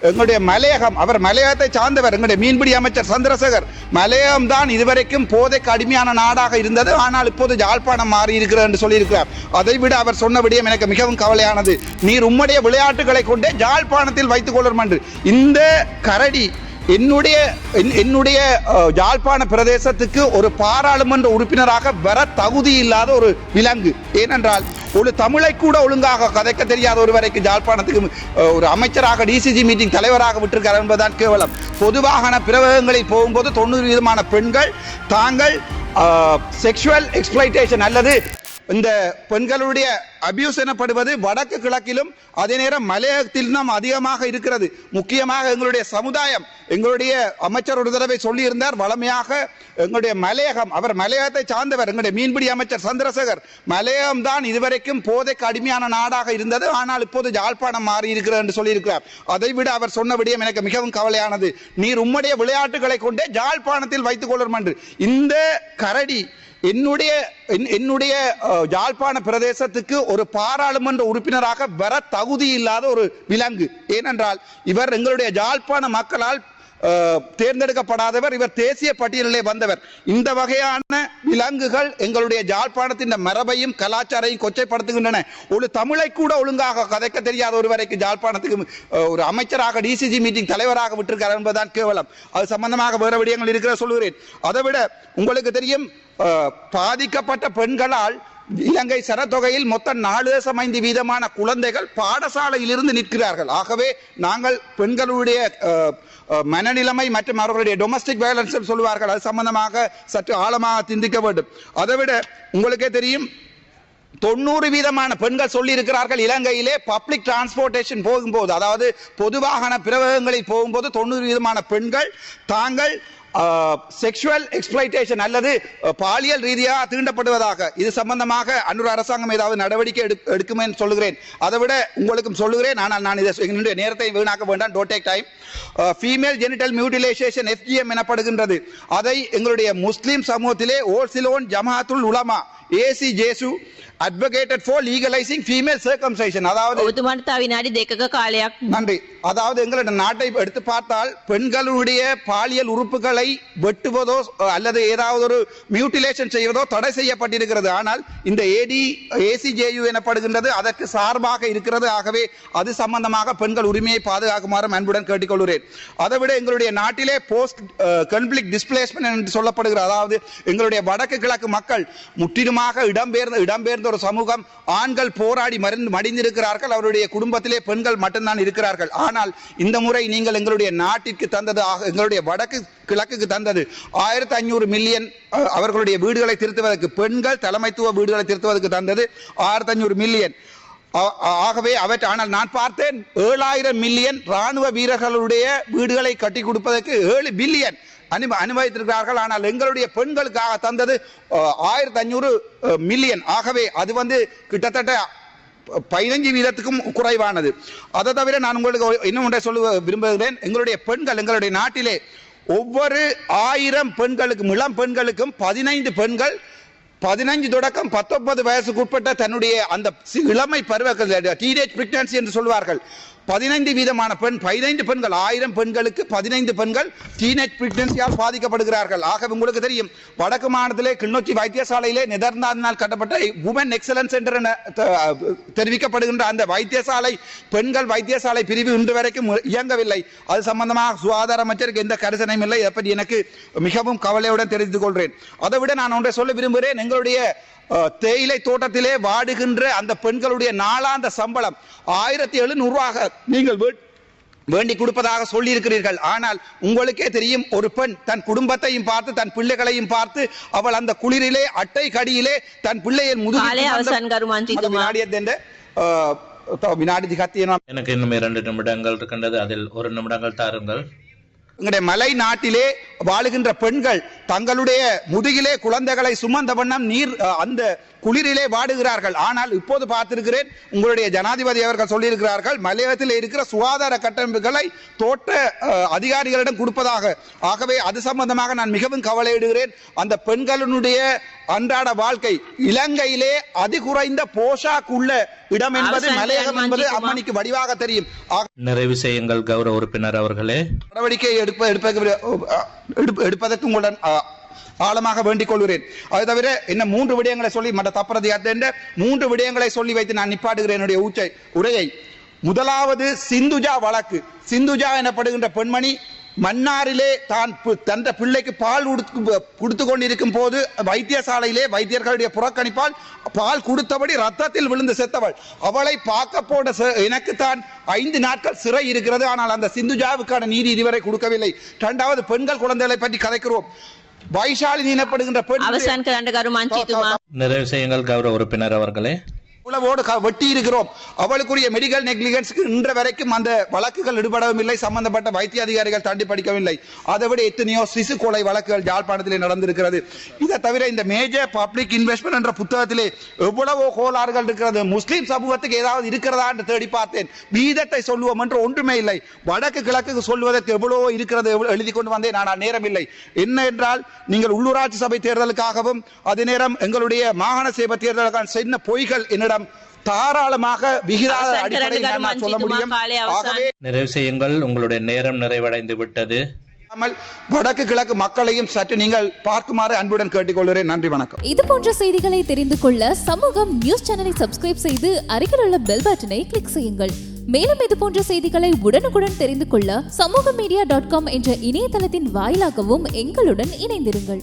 எங்களுடைய மலையகம் அவர் மலையகத்தை சார்ந்தவர் எங்களுடைய மீன்பிடி அமைச்சர் சந்திரசேகர். மலையகம் தான் இதுவரைக்கும் போதைக்கு அடிமையான நாடாக இருந்தது. ஆனால் இப்போது யாழ்ப்பாணம் மாறி இருக்கிறது என்று சொல்லியிருக்கிறார். அதை விட அவர் சொன்ன விடயம் எனக்கு மிகவும் கவலையானது. நீர் உம்முடைய விளையாட்டுகளை கொண்டே யாழ்ப்பாணத்தில் வைத்துக் கொள்ளும் என்று. இந்த கரடி என்னுடைய என்- என்னுடைய அஹ், யாழ்ப்பாண பிரதேசத்துக்கு ஒரு பாராளுமன்ற உறுப்பினராக வர தகுதி இல்லாத ஒரு விலங்கு. ஏனென்றால் ஒரு தமிழை கூட ஒழுங்காக கதைக்க தெரியாத ஒருவரைக்கு வரைக்கும் ஜாழ்ப்பாணத்துக்கு ஒரு அமைச்சராக டிசிஜி மீட்டிங் தலைவராக விட்டிருக்கார் என்பதுதான் கேவலம். பொதுவாகன பிரவகங்களில் போகும்போது தொண்ணூறு விதமான பெண்கள் தாங்கள் செக்ஷுவல் எக்ஸ்பிளைட்டேஷன் அல்லது இந்த பெண்களுடைய அபியூஸ் எனப்படுவது வடக்கு கிழக்கிலும் அதே நேரம் மலையகத்தில் நாம் அதிகமாக இருக்கிறது. முக்கியமாக எங்களுடைய சமுதாயம் எங்களுடைய அமைச்சர் ஒரு தடவை சொல்லியிருந்தார் வளமையாக எங்களுடைய மலையகம் அவர் மலையகத்தை சார்ந்தவர் எங்களுடைய மீன்பிடி அமைச்சர் சந்திரசேகர் மலையகம் தான் இதுவரைக்கும் போதைக்கு அடிமையான நாடாக இருந்தது ஆனால் இப்போது யாழ்ப்பாணம் மாறி இருக்கிறது என்று சொல்லியிருக்கிறார். அதை விட அவர் சொன்ன விடயம் எனக்கு மிகவும் கவலையானது. நீர் உம்முடைய விளையாட்டுகளை கொண்டே யாழ்ப்பாணத்தில் வைத்துக் கொள்ளும் என்று. இந்த கரடி என்னுடைய என்- என்னுடைய அஹ், யாழ்ப்பாண பிரதேசத்துக்கு ஒரு பாராளுமன்ற உறுப்பினராக வர தகுதி இல்லாத ஒரு விலங்கு. ஏனென்றால் இவர் எங்களுடைய ஜாழ்ப்பாண மக்களால் தேர்ந்தெடுக்கப்படாதவர் இவர் தேசிய பட்டியலிலே வந்தவர். இந்த வகையான விலங்குகள் எங்களுடைய ஜாழ்ப்பாணத்தின் மரபையும் கலாச்சாரையும் கொச்சைப்படுத்துகின்றன. ஒரு தமிழை கூட ஒழுங்காக கதைக்க தெரியாத ஒருவரைக்கு ஜாழ்ப்பாணத்துக்கு ஒரு அமைச்சராக டிசிஜி மீட்டிங் தலைவராக விட்டிருக்கார் என்பதுதான் கேவலம். அது சம்பந்தமாக வேறு விடயங்கள் இருக்கிற சொல்கிறேன் அதை விட உங்களுக்கு தெரியும் பாதிக்கப்பட்ட பெண்களால் இலங்கை சனத்தொகையில் மொத்தம் நாலு தசம் ஐந்து வீதமான குழந்தைகள் பாடசாலையிலிருந்து நிற்கிறார்கள். ஆகவே நாங்கள் பெண்களுடைய மனநிலைமை மற்றும் அவர்களுடைய டொமஸ்டிக் வயலன்ஸ் சொல்லுவார்கள். அது சம்பந்தமாக சற்று ஆழமாக சிந்திக்க வேண்டும். அதைவிட உங்களுக்கே தெரியும் தொண்ணூறு வீதமான பெண்கள் சொல்லியிருக்கிறார்கள் இலங்கையிலே பப்ளிக் டிரான்ஸ்போர்ட்டேஷன் போகும்போது அதாவது பொதுவாகன பிரவகங்களில் போகும்போது தொண்ணூறு வீதமான பெண்கள் தாங்கள் செக்ஷுவல் எக்ஸ்பிளைட்டேஷன் அல்லது பாலியல் ரீதியாக தீண்டப்படுவதாக. இது சம்பந்தமாக அன்னூர் அரசாங்கம் ஏதாவது நடவடிக்கை எடு எடுக்குமேன்னு சொல்லுகிறேன். அதை விட உங்களுக்கும் சொல்லுகிறேன். ஆனால் நான் இதை என்னுடைய நேரத்தை வீணாக்க வேண்டாம். டோட் take time female genital mutilation FGM எனப்படுகின்றது. அதை எங்களுடைய முஸ்லீம் சமூகத்திலே ஓர்சிலோன் Jamathul Ulama AC JU advocated for legalising female circumcision அதாவது ஒத்துமட்டு வினாடி தேக்கக காலையாக். நன்றி. அதாவது எங்களோட நாட்டை எடுத்து பார்த்தால் பெண்களுடைய பாலியல் உறுப்புகளை வெட்டுவதோ அல்லது ஏதாவது ஒரு மியூட்டிலேஷன் செய்வதோ தடை செய்யப்பட்டிருக்கிறது. ஆனால் இந்த ஏடி ஏசிஜேயு எனப்படுகின்றது அதற்கு சார்பாக இருக்கிறது. ஆகவே அது சம்பந்தமாக பெண்கள் உரிமையை பாதுகாக்குமாறு அன்புடன் கேட்டுக்கொள்கிறேன். அதை விட எங்களுடைய நாட்டிலே போஸ்ட் கன்ஃபிளிக் டிஸ்பிளேஸ்மெண்ட் என்று சொல்லப்படுகிறது அதாவது எங்களுடைய வடக்கு கிழக்கு மக்கள் முற்றிலும் அதிகமாக இடம்பெயர்ந்த இடம்பெயர்ந்த ஒரு சமூகம் ஆண்கள் போராடி மருந்து மடிந்திருக்கிறார்கள். அவருடைய குடும்பத்திலே பெண்கள் மட்டும்தான் இருக்கிறார்கள். ஆனால் இந்த முறை நீங்கள் எங்களுடைய நாட்டிற்கு தந்தது ஆக- எங்களுடைய வடக்கு கிழக்குக்கு தந்தது ஆயிரத்தி ஐநூறு மில்லியன் அவர்களுடைய வீடுகளை திருத்துவதற்கு பெண்கள் தலைமைத்துவ வீடுகளை திருத்துவதற்கு தந்தது ஆயிரத்தி ஐநூறு மில்லியன் ஆகவே அவற்றை ஆனால் நான் பார்த்தேன் ஏழாயிரம் மில்லியன் ராணுவ வீரர்களுடைய வீடுகளை கட்டி கொடுப்பதற்கு ஏழு பில்லியன் அனு அனுபவித்திருக்கிறார்கள். ஆனால் எங்களுடைய பெண்களுக்காக தந்தது ஆயிரத்தி ஐநூறு மில்லியன். ஆகவே அது வந்து கிட்டத்தட்ட பதினஞ்சு வீதத்துக்கும் குறைவானது. அதை தவிர நான் உங்களுக்கு இன்னும் ஒன்றை சொல்ல விரும்புகிறேன். எங்களுடைய பெண்கள் எங்களுடைய நாட்டிலே ஒவ்வொரு ஆயிரம் பெண்களுக்கும் இளம் பெண்களுக்கும் பதினைந்து பெண்கள் பதினஞ்சு தொடக்கம் பத்தொன்பது வயசுக்கு உட்பட்ட தன்னுடைய அந்த சி- இளமை பருவ டீனேஜ் பிரெக்னன்சி என்று சொல்வார்கள். பதினைந்து வீதமான பெண் பதினைந்து பெண்கள் ஆயிரம் பெண்களுக்கு பதினைந்து பெண்கள் டீனேஜ் பிரெக்னன்சியால் பாதிக்கப்படுகிறார்கள். ஆக உங்களுக்கு தெரியும் வடக்கு மாநிலத்திலே கிளிநொச்சி வைத்தியசாலையிலே நெதர்லாந்தினால் கட்டப்பட்ட உமன் எக்ஸலன்ஸ் சென்டர் என தெரிவிக்கப்படுகின்ற அந்த வைத்தியசாலை பெண்கள் வைத்தியசாலை பிரிவு இன்று வரைக்கும் இயங்கவில்லை. அது சம்பந்தமாக சுகாதார அமைச்சருக்கு எந்த கரிசனையும் இல்லை. இதை பற்றி எனக்கு மிகவும் கவலையுடன் தெரிந்து கொள்கிறேன். அதை விட நான் ஒன்றை சொல்ல விரும்புகிறேன். எங்களுடைய தேயிலை தோட்டத்திலே வாடுகின்ற அந்த பெண்களுடைய நாளாந்த சம்பளம் ஆயிரத்தி எழுநூறுவாக நீங்கள் வேண்டி கொடுப்பதாக சொல்லியிருக்கிறீர்கள். ஆனால் உங்களுக்கே தெரியும் ஒரு பெண் தன் குடும்பத்தையும் பார்த்து தன் பிள்ளைகளையும் பார்த்து அவள் அந்த குளிரிலே அட்டை கடியிலே தன் பிள்ளையின் முதுகு வினாடி எனக்கு இன்னுமே இரண்டு நிமிடங்கள் இருக்கின்றது. அதில் ஒரு நிமிடங்கள் தாருங்கள். எங்களுடைய மலை நாட்டிலே வாழுகின்ற பெண்கள் தங்களுடைய முதுகிலே குழந்தைகளை சுமந்த வண்ணம் நீர் அந்த குளிரிலே வாடுகிறார்கள். ஆனால் இப்போது பார்த்திருக்கிறேன் உங்களுடைய ஜனாதிபதி அவர்கள் சொல்லியிருக்கிறார்கள் மலையகத்தில் இருக்கிற சுகாதார கட்டமைப்புகளை தோட்ட அதிகாரிகளிடம் கொடுப்பதாக. ஆகவே அது சம்பந்தமாக நான் மிகவும் கவலையிடுகிறேன். அந்த பெண்களினுடைய அன்றாட வாழ்க்கை இலங்கையிலே அதிகுறைந்த போஷாக் உள்ள இடம் என்பது மலையகம் என்பது? அம்மணிக்கு வடிவாக தெரியும். ஆக- நிறைவு செய்யுங்கள் கௌரவ உறுப்பினர் அவர்களே. நடவடிக்கை எடுப்ப எடுப்ப- எடுப்ப- எடுப்பதற்கு உங்களுடன் ஆழமாக வேண்டிக் கொள்கிறேன். அது தவிர என்ன மூன்று விடயங்களை சொல்லி மற்ற தப்புறது அத்தேண்ட மூன்று விடயங்களை சொல்லி வைத்து நான் நிப்பாட்டுகிறேன் என்னுடைய உச்சை உரையை. முதலாவது சிந்துஜா வழக்கு. சிந்துஜா எனப்படுகின்ற பெண்மணி மன்னாரிலே தான் தந்த பிள்ளைக்கு பால் கொடுத்து கொண்டிருக்கும் போது வைத்தியசாலையிலே வைத்தியர்களுடைய புறக்கணிப்பால் பால் கொடுத்தபடி ரத்தத்தில் விழுந்து செத்தவள். அவளை பார்க்க போட எனக்கு தான் ஐந்து நாட்கள் சிறை இருக்கிறது. ஆனால் அந்த சிந்துஜாவுக்கான நீதி இதுவரை கொடுக்கவில்லை. இரண்டாவது பெண்கள் குழந்தைகளை பற்றி கதைக்கிறோம். வைஷாலி நீனப்படுகின்ற பெண் நிறைவு செய்யுங்கள் கௌரவ உறுப்பினர் அவர்களே. உளவோடு வெட்டி இருக்கிறோம். அவளுக்குரிய மெடிக்கல் நெக்லிகன்ஸ்க்கு இன்ற வரைக்கும் அந்த வழக்குகள் ஈடுபடவும் இல்லை சம்பந்தப்பட்ட வைத்திய அதிகாரிகள் தண்டி படிக்கவில்லை அதை விட எத்தனையோ சிசு கொலை வழக்குகள் யாழ்ப்பாணத்திலே நடந்திருக்கிறது. இதை தவிர இந்த மேஜர் பப்ளிக் இன்வெஸ்ட்மெண்ட் என்ற புத்தகத்திலே எவ்வளவோ கோளாறுகள் இருக்கிறது. முஸ்லீம் சமூகத்துக்கு ஏதாவது இருக்கிறதா என்று தேடி பார்த்தேன். வீதத்தை சொல்லுவோம் என்று ஒன்றுமே இல்லை. வடக்கு கிழக்கு சொல்வதற்கு எவ்வளவோ இருக்கிறது எழுதி கொண்டு வந்தேன். ஆனால் நேரம் இல்லை. என்ன என்றால் நீங்கள் உள்ளூராட்சி சபை தேர்தலுக்காகவும் அதே நேரம் எங்களுடைய மாகாண சேவை தேர்தலுக்கான சின்ன பொய்கள் என்னிடம் மூலம் தாராளமாக விகிதாத அடிப்படையில் சொல்ல முடியும். நிறைவு செய்யுங்கள். உங்களுடைய நேரம் நிறைவடைந்து விட்டது. வடக்கு கிழக்கு மக்களையும் சற்று நீங்கள் பார்க்குமாறு அன்புடன் கேட்டுக்கொள்கிறேன். நன்றி வணக்கம். இது போன்ற செய்திகளை தெரிந்து கொள்ள சமூகம் நியூஸ் சேனலை சப்ஸ்கிரைப் செய்து அருகில் உள்ள பெல் பட்டனை கிளிக் செய்யுங்கள். மேலும் இது போன்ற செய்திகளை உடனுக்குடன் தெரிந்து கொள்ள சமூக மீடியா டாட் காம் என்ற இணையதளத்தின் வாயிலாகவும் எங்களுடன் இணைந்திருங்கள்.